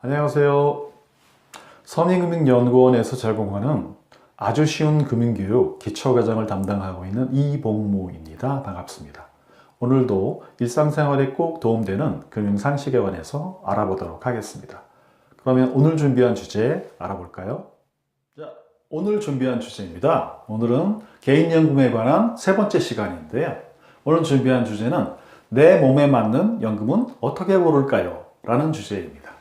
안녕하세요. 서민금융연구원에서 제공하는 아주 쉬운 금융교육 기초과정을 담당하고 있는 이봉무입니다. 반갑습니다. 오늘도 일상생활에 꼭 도움되는 금융상식에 관해서 알아보도록 하겠습니다. 그러면 오늘 준비한 주제 알아볼까요? 자, 오늘 준비한 주제입니다. 오늘은 개인연금에 관한 세 번째 시간인데요. 오늘 준비한 주제는 내 몸에 맞는 연금은 어떻게 고를까요? 라는 주제입니다.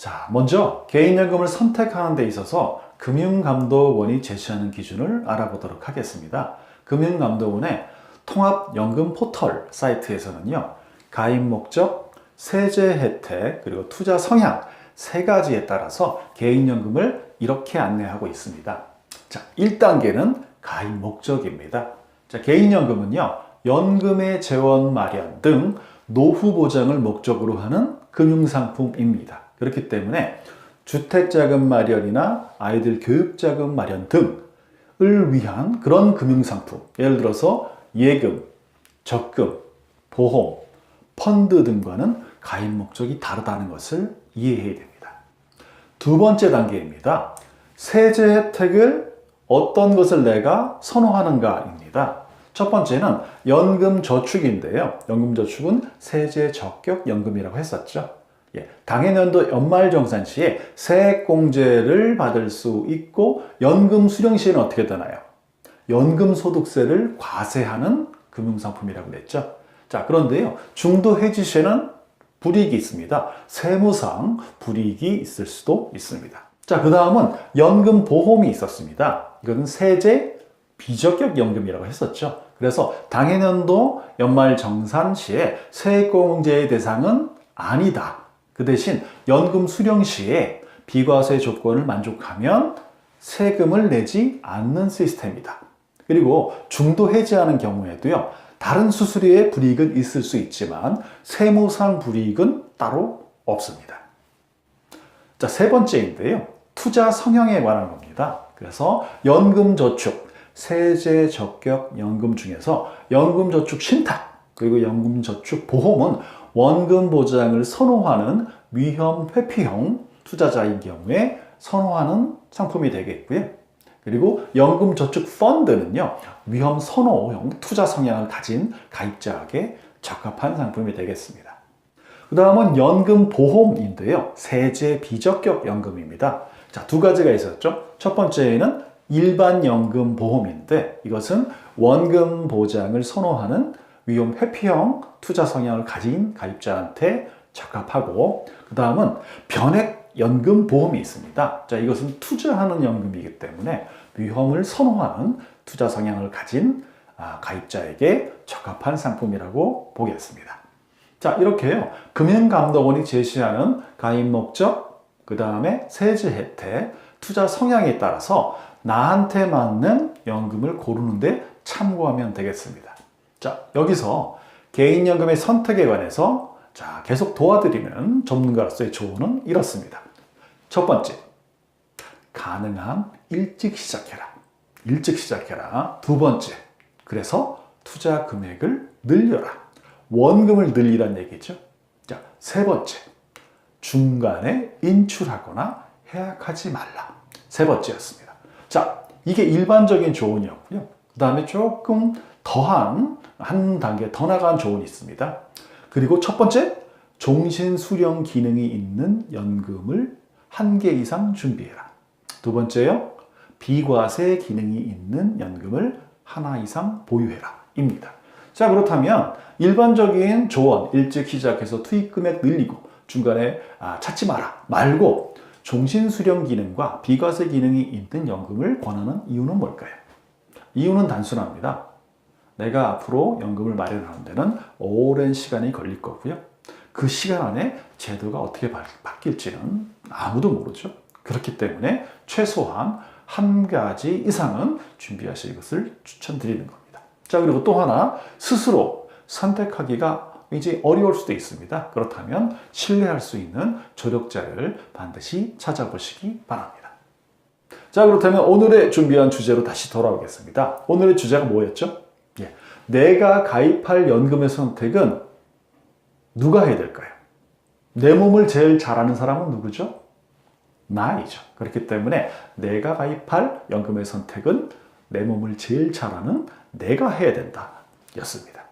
자, 먼저 개인연금을 선택하는 데 있어서 금융감독원이 제시하는 기준을 알아보도록 하겠습니다. 금융감독원의 통합연금 포털 사이트에서는요, 가입 목적, 세제 혜택, 그리고 투자 성향 세 가지에 따라서 개인연금을 이렇게 안내하고 있습니다. 자, 1단계는 가입 목적입니다. 자, 개인연금은요, 연금의 재원 마련 등 노후 보장을 목적으로 하는 금융상품입니다. 그렇기 때문에 주택자금 마련이나 아이들 교육자금 마련 등을 위한 그런 금융상품, 예를 들어서 예금, 적금, 보험, 펀드 등과는 가입 목적이 다르다는 것을 이해해야 됩니다. 두 번째 단계입니다. 세제 혜택을 어떤 것을 내가 선호하는가입니다. 첫 번째는 연금 저축인데요. 연금 저축은 세제 적격 연금이라고 했었죠. 예, 당해년도 연말정산 시에 세액공제를 받을 수 있고 연금 수령 시에는 어떻게 되나요? 연금 소득세를 과세하는 금융상품이라고 그랬죠. 자, 그런데요. 중도 해지 시에는 불이익이 있습니다. 세무상 불이익이 있을 수도 있습니다. 자, 그 다음은 연금 보험이 있었습니다. 이것은 세제 비적격 연금이라고 했었죠. 그래서 당해년도 연말 정산 시에 세액공제의 대상은 아니다. 그 대신 연금 수령 시에 비과세 조건을 만족하면 세금을 내지 않는 시스템이다. 그리고 중도 해지하는 경우에도요, 다른 수수료의 불이익은 있을 수 있지만 세무상 불이익은 따로 없습니다. 자, 세 번째인데요. 투자 성향에 관한 겁니다. 그래서 연금 저축, 세제 적격 연금 중에서 연금 저축 신탁, 그리고 연금 저축 보험은 원금 보장을 선호하는 위험 회피형 투자자인 경우에 선호하는 상품이 되겠고요. 그리고 연금 저축 펀드는요, 위험 선호형 투자 성향을 가진 가입자에게 적합한 상품이 되겠습니다. 그 다음은 연금 보험인데요. 세제 비적격 연금입니다. 자, 두 가지가 있었죠. 첫 번째는 일반 연금 보험인데 이것은 원금 보장을 선호하는 위험 회피형 투자 성향을 가진 가입자한테 적합하고 그 다음은 변액 연금 보험이 있습니다. 자, 이것은 투자하는 연금이기 때문에 위험을 선호하는 투자 성향을 가진 아, 가입자에게 적합한 상품이라고 보겠습니다. 자, 이렇게요. 금융감독원이 제시하는 가입 목적, 그 다음에 세제 혜택, 투자 성향에 따라서 나한테 맞는 연금을 고르는데 참고하면 되겠습니다. 자, 여기서 개인연금의 선택에 관해서 자, 계속 도와드리는 전문가로서의 조언은 이렇습니다. 첫 번째, 가능한 일찍 시작해라. 일찍 시작해라. 두 번째, 그래서 투자 금액을 늘려라. 원금을 늘리란 얘기죠. 자, 세 번째, 중간에 인출하거나 해약하지 말라. 세 번째였습니다. 자, 이게 일반적인 조언이었고요. 그 다음에 조금 더한, 한 단계 더 나간 조언이 있습니다. 그리고 첫 번째, 종신 수령 기능이 있는 연금을 한 개 이상 준비해라. 두 번째요, 비과세 기능이 있는 연금을 하나 이상 보유해라. 입니다. 자, 그렇다면 일반적인 조언, 일찍 시작해서 투입 금액 늘리고 중간에 아, 찾지 마라 말고 종신 수령 기능과 비과세 기능이 있는 연금을 권하는 이유는 뭘까요? 이유는 단순합니다. 내가 앞으로 연금을 마련하는 데는 오랜 시간이 걸릴 거고요. 그 시간 안에 제도가 어떻게 바뀔지는 아무도 모르죠. 그렇기 때문에 최소한 한 가지 이상은 준비하실 것을 추천드리는 겁니다. 자, 그리고 또 하나, 스스로 선택하기가 이제 어려울 수도 있습니다. 그렇다면 신뢰할 수 있는 조력자를 반드시 찾아보시기 바랍니다. 자, 그렇다면 오늘의 준비한 주제로 다시 돌아오겠습니다. 오늘의 주제가 뭐였죠? 예. 내가 가입할 연금의 선택은 누가 해야 될까요? 내 몸을 제일 잘 아는 사람은 누구죠? 나이죠. 그렇기 때문에 내가 가입할 연금의 선택은 내 몸을 제일 잘 아는 내가 해야 된다. 였습니다.